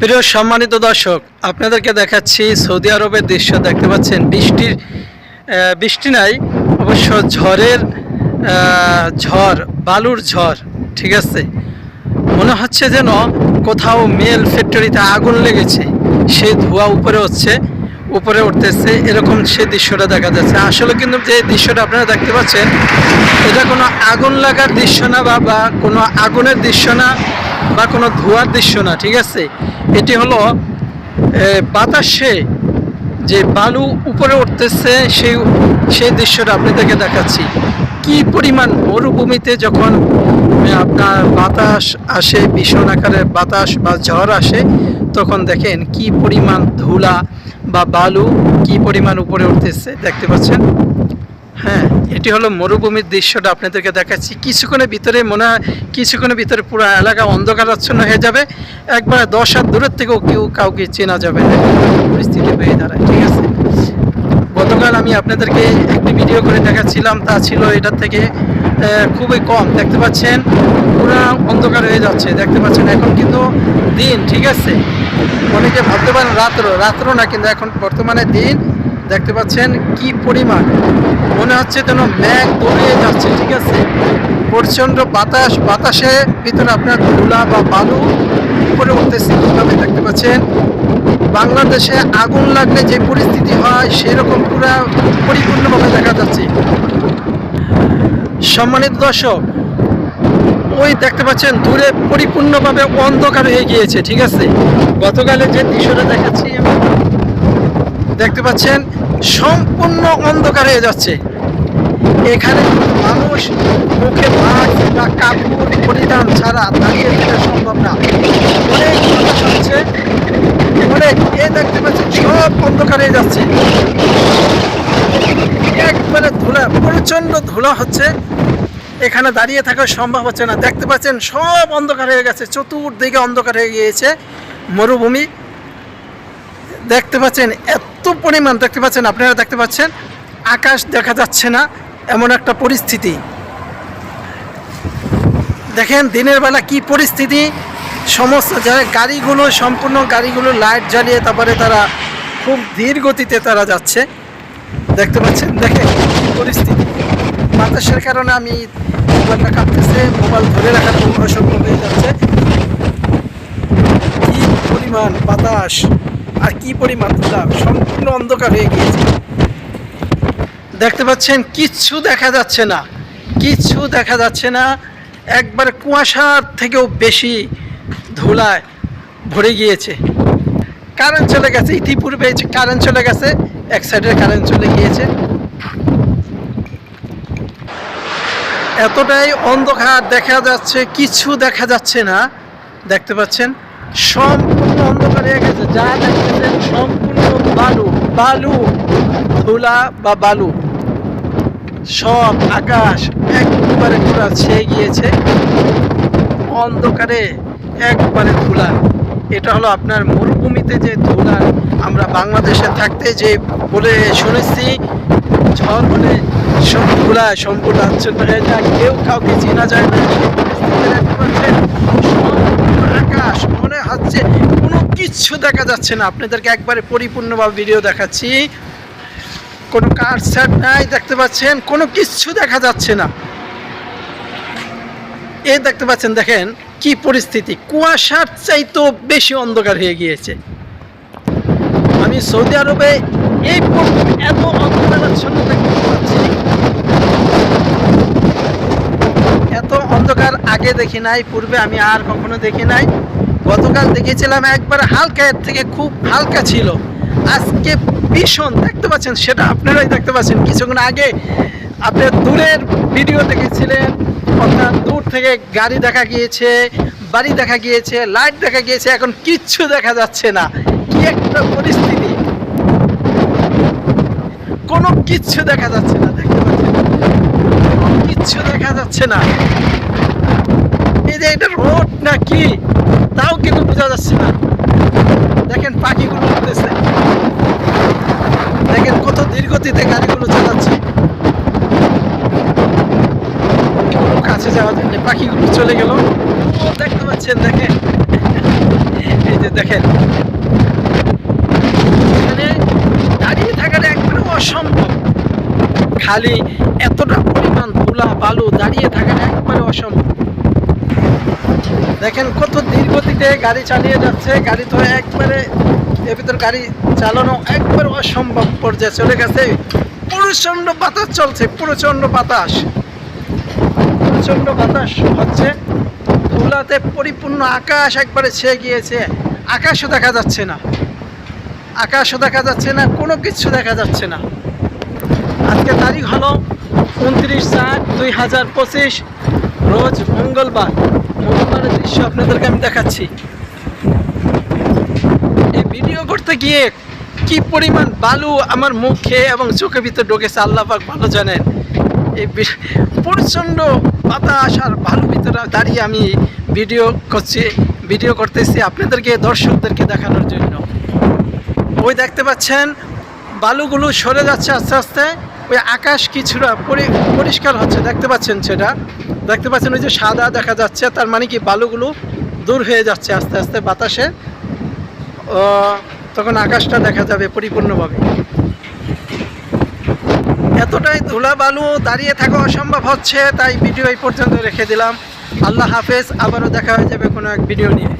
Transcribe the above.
প্রিয় সম্মানিত দর্শক, আপনাদেরকে দেখাচ্ছি সৌদি আরবের দৃশ্য। দেখতে পাচ্ছেন, বৃষ্টির বৃষ্টি নাই, অবশ্য ঝড়ের ঝড়, বালুর ঝড়, ঠিক আছে? মনে হচ্ছে যেন কোথাও মেল ফ্যাক্টরিতে আগুন লেগেছে, সে ধোঁয়া উপরে হচ্ছে উপরে উঠতেছে, এরকম সে দৃশ্যটা দেখা যাচ্ছে। আসলে কিন্তু যে দৃশ্যটা আপনারা দেখতে পাচ্ছেন, এটা কোনো আগুন লাগার দৃশ্য না বা কোনো আগুনের দৃশ্য না, বা কোনো ধোঁয়ার দৃশ্য না, ঠিক আছে? এটি হলো বাতাসে যে বালু উপরে উঠতেছে, সেই সেই দৃশ্যটা আপনি আপনাদেরকে দেখাচ্ছি। কি পরিমাণ মরুভূমিতে যখন আপনার বাতাস আসে, ভীষণ আকারের বাতাস বা ঝড় আসে, তখন দেখেন কি পরিমাণ ধুলা বা বালু কি পরিমাণ উপরে উঠতেছে, দেখতে পাচ্ছেন? হ্যাঁ এটি হলো মরুভূমির দৃশ্যটা আপনাদেরকে দেখাচ্ছি। কিছুক্ষণের ভিতরে মনে হয় কিছুক্ষণের ভিতরে পুরো এলাকা অন্ধকারাচ্ছন্ন হয়ে যাবে। একবার দশ হাত দূরের থেকেও কেউ কাউকে চেনা যাবে না। পরিস্থিতি হয়ে দাঁড়ায়, ঠিক আছে? গতকাল আমি আপনাদেরকে একটি ভিডিও করে দেখাচ্ছিলাম, তা ছিল এটার থেকে খুবই কম। দেখতে পাচ্ছেন, পুরো অন্ধকার হয়ে যাচ্ছে, দেখতে পাচ্ছেন এখন কিন্তু দিন, ঠিক আছে? অনেকে ভাবতে পারেন রাত্র রাত্র না কিন্তু এখন বর্তমানে দিন। দেখতে পাচ্ছেন কি পরিমাণ। মনে হচ্ছে যেন ম্যাঘ দৌড়িয়ে যাচ্ছে, ঠিক আছে? প্রচণ্ড বাতাস, বাতাসে ভিতরে আপনার ধুলা বা বালু উপরে উঠতেছে, কীভাবে দেখতে পাচ্ছেন? বাংলাদেশে আগুন লাগলে যে পরিস্থিতি হয়, সেরকম পুরা পরিপূর্ণভাবে দেখা যাচ্ছে। সম্মানিত দর্শক, ওই দেখতে পাচ্ছেন, দূরে পরিপূর্ণভাবে অন্ধকার হয়ে গিয়েছে, ঠিক আছে? গতকালে যে দৃশ্যটা দেখাচ্ছি, দেখতে পাচ্ছেন সম্পূর্ণ অন্ধকার হয়ে যাচ্ছে। এখানে মানুষ মুখে মাস্ক বা কাপড় পরিধান ছাড়া দাঁড়িয়ে থাকা সম্ভব না। অনেক বাতাস হচ্ছে অনেক এ দেখতে পাচ্ছেন, সব অন্ধকার হয়ে যাচ্ছে। একবারে ধুলা, প্রচণ্ড ধুলা হচ্ছে। এখানে দাঁড়িয়ে থাকা সম্ভব হচ্ছে না। দেখতে পাচ্ছেন, সব অন্ধকার হয়ে গেছে, চতুর্দিকে অন্ধকার হয়ে গিয়েছে। মরুভূমি দেখতে পাচ্ছেন, এত পরিমাণ দেখতে পাচ্ছেন, আপনারা দেখতে পাচ্ছেন, আকাশ দেখা যাচ্ছে না, এমন একটা পরিস্থিতি। দেখেন, দিনের বেলা কি পরিস্থিতি? সমস্ত যারা গাড়িগুলো, সম্পূর্ণ গাড়িগুলো লাইট জ্বালিয়ে তারপরে তারা খুব ধীর গতিতে তারা যাচ্ছে। দেখতে পাচ্ছেন, দেখেন পরিস্থিতি। বাতাসের কারণে আমি মোবাইলটা কাঁপতেছে, মোবাইল ধরে রাখার অসম্ভব হয়ে যাচ্ছে। কি পরিমাণ বাতাস। আর কি পরিমাণ ধুলা সম্পূর্ণ অন্ধকার হয়ে গিয়েছে। দেখতে পাচ্ছেন, কিচ্ছু দেখা যাচ্ছে না, কিচ্ছু দেখা যাচ্ছে না। একবার কুয়াশার থেকেও বেশি ধুলায় ভরে গিয়েছে। কারেন্ট চলে গেছে, ইতিপূর্বে কারেন্ট চলে গেছে, এক সাইডের কারেন্ট চলে গিয়েছে। এতটাই অন্ধকার দেখা যাচ্ছে কিছু দেখা যাচ্ছে না। দেখতে পাচ্ছেন সম্পূর্ণ অন্ধকার হয়ে গেছে। যা দেখতেছেন সম্পূর্ণ বালু বালু, ধুলা বা বালু। সব আকাশ একবারে পুরা ছেয়ে গিয়েছে। অন্ধকারে একবারে ধুলা। এটা হলো আপনার মরুভূমিতে যে ধুলা, আমরা বাংলাদেশে থাকতে যে বলে শুনেছি, ঝড় হলে সব ধুলা সম্পূর্ণ আচ্ছন্ন হয়ে যায়। কেউ কাউকে চেনা যায় না। আকাশ হচ্ছে, কোনো কিছু দেখা যাচ্ছে না। আপনাদেরকে একবারে পরিপূর্ণভাবে ভিডিও দেখাচ্ছি। কোনো কার সেট নাই, দেখতে পাচ্ছেন? কোনো কিছু দেখা যাচ্ছে না। এ দেখতে পাচ্ছেন, দেখেন কি পরিস্থিতি। কুয়াশার চাইতেও বেশি অন্ধকার হয়ে গিয়েছে। আমি সৌদি আরবে এই এত পাচ্ছি। এত অন্ধকার আগে দেখি নাই, পূর্বে আমি আর কখনো দেখি নাই। গতকাল দেখেছিলাম একবার হালকা এর থেকে খুব হালকা ছিল। আজকে ভীষণ, দেখতে পাচ্ছেন সেটা আপনারাই দেখতে পাচ্ছেন। কিছুক্ষণ আগে আপনি দূরের ভিডিও দেখেছিলেন, অর্থাৎ দূর থেকে গাড়ি দেখা গিয়েছে, বাড়ি দেখা গিয়েছে, লাইট দেখা গিয়েছে, এখন কিচ্ছু দেখা যাচ্ছে না। কি একটা পরিস্থিতি। কোনো কিচ্ছু দেখা যাচ্ছে না, দেখতে পাচ্ছেন? কিচ্ছু দেখা যাচ্ছে না। এই যে এটা রোড না কি তাও কিন্তু বোঝা যাচ্ছে না। দেখেন পাখিগুলো উঠতেছে। দেখেন কত ধীরগতিতে গাড়িগুলো চালাচ্ছে। কাছে যাওয়ার জন্য পাখিগুলো চলে গেল। দেখতে পাচ্ছেন, দেখেন। এই যে দেখেন। দাঁড়িয়ে থাকাটা একবারে অসম্ভব। খালি এতটা পরিমাণ ধুলা, বালু দাঁড়িয়ে থাকাটা একবারে অসম্ভব। দেখেন কত ধীর গতিতে গাড়ি চালিয়ে যাচ্ছে। গাড়ি তো একবারে এর ভিতর গাড়ি চালানো একবার অসম্ভব পর্যায়ে চলে গেছে। প্রচণ্ড বাতাস চলছে, প্রচণ্ড বাতাস। প্রচণ্ড বাতাস হচ্ছে। ধুলাতে পরিপূর্ণ আকাশ একবারে ছেয়ে গিয়েছে। আকাশও দেখা যাচ্ছে না। আকাশও দেখা যাচ্ছে না, কোনো কিছু দেখা যাচ্ছে না। আজকে তারিখ হলো উনত্রিশ চার দুই হাজার পঁচিশ, রোজ মঙ্গলবার। মঙ্গলবারের দৃশ্য আপনাদেরকে আমি দেখাচ্ছি। এই ভিডিও করতে গিয়ে কি পরিমাণ বালু আমার মুখে এবং চোখে ভিতরে ঢুকেছে আল্লাপাক ভালো জানেন। এই প্রচণ্ড বাতাস আর বালু ভিতরে দাঁড়িয়ে আমি ভিডিও করছি, ভিডিও করতেছি আপনাদেরকে, দর্শকদেরকে দেখানোর জন্য। ওই দেখতে পাচ্ছেন, বালুগুলো সরে যাচ্ছে আস্তে আস্তে, ওই আকাশ কিছুটা পরি- পরিষ্কার হচ্ছে, দেখতে পাচ্ছেন সেটা। দেখতে পাচ্ছেন ওই যে সাদা দেখা যাচ্ছে, তার মানে কি বালুগুলো দূর হয়ে যাচ্ছে আস্তে আস্তে বাতাসে। তখন আকাশটা দেখা যাবে পরিপূর্ণভাবে। এতটাই ধুলা বালু দাঁড়িয়ে থাকা অসম্ভব হচ্ছে, তাই ভিডিও এই পর্যন্ত রেখে দিলাম। আল্লাহ হাফেজ, আবারও দেখা হয়ে যাবে কোনো এক ভিডিও নিয়ে।